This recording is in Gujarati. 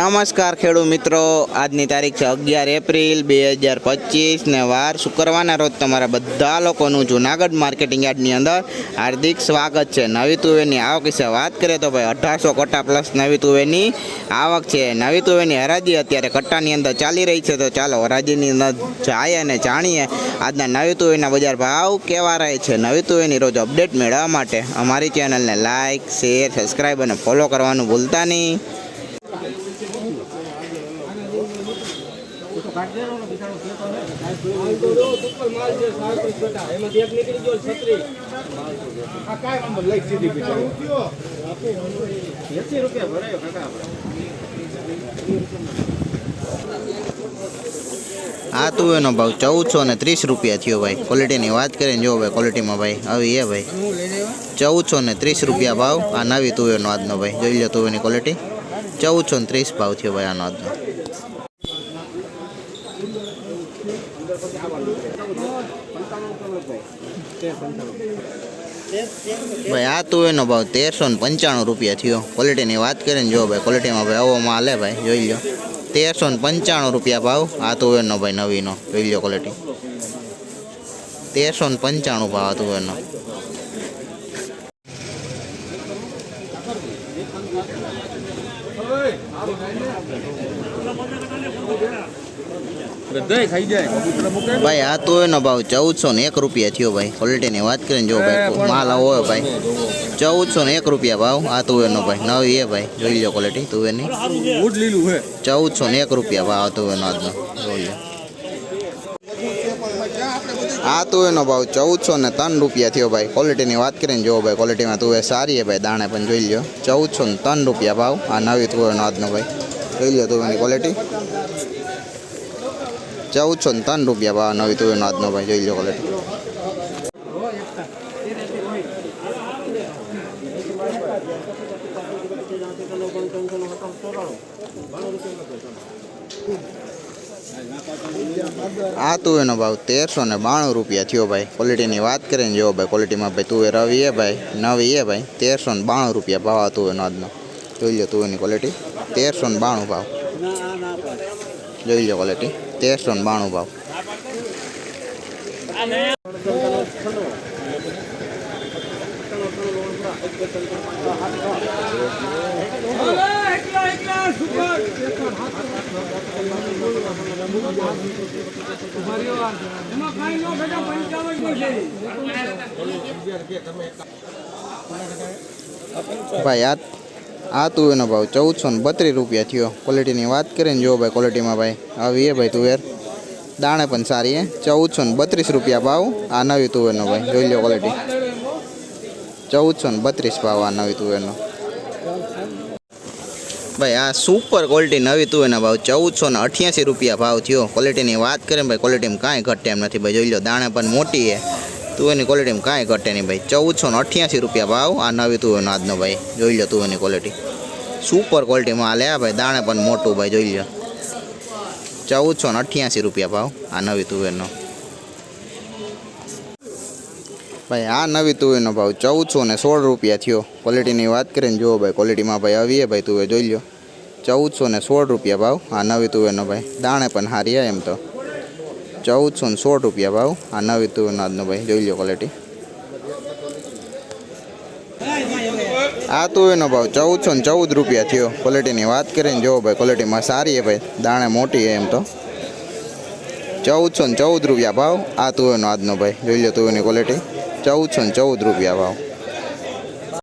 નમસ્કાર ખેડૂત મિત્રો. આજની તારીખ છે અગિયાર એપ્રિલ બે હજાર પચીસ ને વાર શુક્રવારના રોજ તમારા બધા લોકોનું જુનાગઢ માર્કેટિંગ યાર્ડની અંદર હાર્દિક સ્વાગત છે. નવી તુવેરની આવક વિશે વાત કરીએ તો ભાઈ અઢારસો કટ્ટા પ્લસ નવી તુવેરની આવક છે. નવી તુવેરની હરાજી અત્યારે કટ્ટાની અંદર ચાલી રહી છે. તો ચાલો હરાજીની અંદર જાય અને જાણીએ આજના નવી તુવેરના બજાર ભાવ કેવા રહે છે. નવી તુવેરની રોજ અપડેટ મેળવવા માટે અમારી ચેનલને લાઇક શેર, સબસ્ક્રાઈબ અને ફોલો કરવાનું ભૂલતા નહીં. આ તુવેરનો ભાવ ચૌદસો ને ત્રીસ રૂપિયા થયો ભાઈ. ક્વોલિટીની વાત કરીને જો ભાઈ ક્વોલિટીમાં ભાઈ આવી એ ભાઈ. ચૌદસો ને ત્રીસ રૂપિયા ભાવ. આ નવી તુવેરનો આજનો ભાઈ. જોઈ લો તુવેરની ક્વોલિટી ચૌદસો ને ત્રીસ ભાવ થયો ભાઈ આનો આજનો. ભાઈ, આ તુવેરનો ભાવ તેરસો ને પંચાણું રૂપિયા થયો. ક્વોલિટીની વાત કરીને જો ભાઈ ક્વોલિટીમાં ભાઈ આવો માલ હે ભાઈ, જોઈ લો તેરસો ને પંચાણું રૂપિયા ભાવ, આ તુવેરનો ભાઈ નવીનો, જોઈ લો ક્વોલિટી તેરસો ને પંચાણું ભાવ આ તુવેરનો કબૂતરા મૂકે ભાઈ આ તો એનો ભાવ ચૌદસો ને એક રૂપિયા થયો ભાઈ. ક્વોલિટીની વાત કરીને જો ભાઈ માલ આવો હોય ભાઈ. ચૌદસો ને એક રૂપિયા ભાવ. આ તુવેરનો ભાઈ નવી એ ભાઈ. જોઈ લો ક્વોલિટી તુવેરની એની. ચૌદસો ને એક રૂપિયા ભાવ આ તુવેરનો આજનો. જોઈ લો આ તુવેરનો ભાવ ચૌદસો ને ત્રણ રૂપિયા થયો ભાઈ. ક્વોલિટીની વાત કરીને જો ભાઈ ક્વોલિટીમાં તુવેર સારી છે ભાઈ દાણે પણ જોઈ લો ચૌદસો ને ત્રણ રૂપિયા ભાવ. આ નવી તુવેરનો આજનો ભાઈ. જોઈ લો તુવેરની ક્વોલિટી ચૌદસો ને ત્રણ રૂપિયા ભાવ, નવી તુવેરનો આજનો ભાઈ જોઈ લો ક્વોલિટી આ તુવેરનો ભાવ તેરસો ને બાણું રૂપિયા થયો ભાઈ. ક્વોલિટીની વાત કરીને જો ભાઈ ક્વોલિટીમાં ભાઈ તુવેર રવી એ ભાઈ, નવી એ ભાઈ, તેરસો ને બાણું રૂપિયા ભાવ આ તુવેરનો આજનો. જોઈ લો તુવેરની ક્વોલિટી તેરસો ને બાણું ભાવ. જોઈ લો ક્વોલિટી તેરસો ને બાણું ભાવ. ભાઈ આ આ તુવેરનો ભાવ ચૌદસો ને બત્રીસ રૂપિયા થયો. ક્વોલિટીની વાત કરીને જો ભાઈ ક્વોલિટીમાં ભાઈ. આવી એ ભાઈ તુવેર દાણે પણ સારી હે. ચૌદસો ને બત્રીસ રૂપિયા ભાવ. આ નવી તુવેરનો ભાઈ. જોઈ લો ક્વોલિટી ચૌદસો ને બત્રીસ ભાવ આ નવી તુવેરનો ભાઈ, આ સુપર ક્વોલિટી નવી તુવેરના ભાવ ચૌદસો ને અઠ્યાસી રૂપિયા ભાવ થયો. ક્વોલિટીની વાત કરીએ ભાઈ ક્વોલિટીમાં કાંઈ ઘટ એમ નથી ભાઈ. જોઈ લો, દાણે પણ મોટી છે તુવેરની ક્વોલિટીમાં કાંઈ ઘટે નહીં ભાઈ. ચૌદસો ને અઠ્યાસી રૂપિયા ભાવ, આ નવી તુવેરનો આજનો ભાઈ. જોઈ લો તુવેરની ક્વોલિટી સુપર ક્વોલિટીમાં આ ભાઈ દાણે પણ મોટું ભાઈ, જોઈ લો. ચૌદસો ને અઠ્યાસી રૂપિયા ભાવ, આ નવી તુવેરનો. ભાઈ, આ નવી તુવેરનો ભાવ ચૌદસો ને સોળ રૂપિયા થયો. ક્વોલિટીની વાત કરીને જુઓ ભાઈ ક્વોલિટીમાં ભાઈ આવીએ ભાઈ તુવેર જોઈ લો. ચૌદસો ને સોળ રૂપિયા ભાવ, આ નવી તુવેરનો ભાઈ. દાણે પણ હારી એમ તો. ચૌદસો ને સોળ રૂપિયા ભાવ. આ નવી તુવેરનો આજનો ભાઈ, જોઈ લો ક્વોલિટી આ તુવેરનો ભાવ ચૌદસો ને ચૌદ રૂપિયા થયો. ક્વોલિટીની વાત કરીને જોવો ભાઈ ક્વોલિટીમાં સારી છે ભાઈ. દાણે મોટી છે એમ તો. ચૌદસો ને ચૌદ રૂપિયા ભાવ. આ તુવેરનો આજનો ભાઈ, જોઈ લો તુવેરની ક્વોલિટી ચૌદસો ને ચૌદ રૂપિયા ભાવ.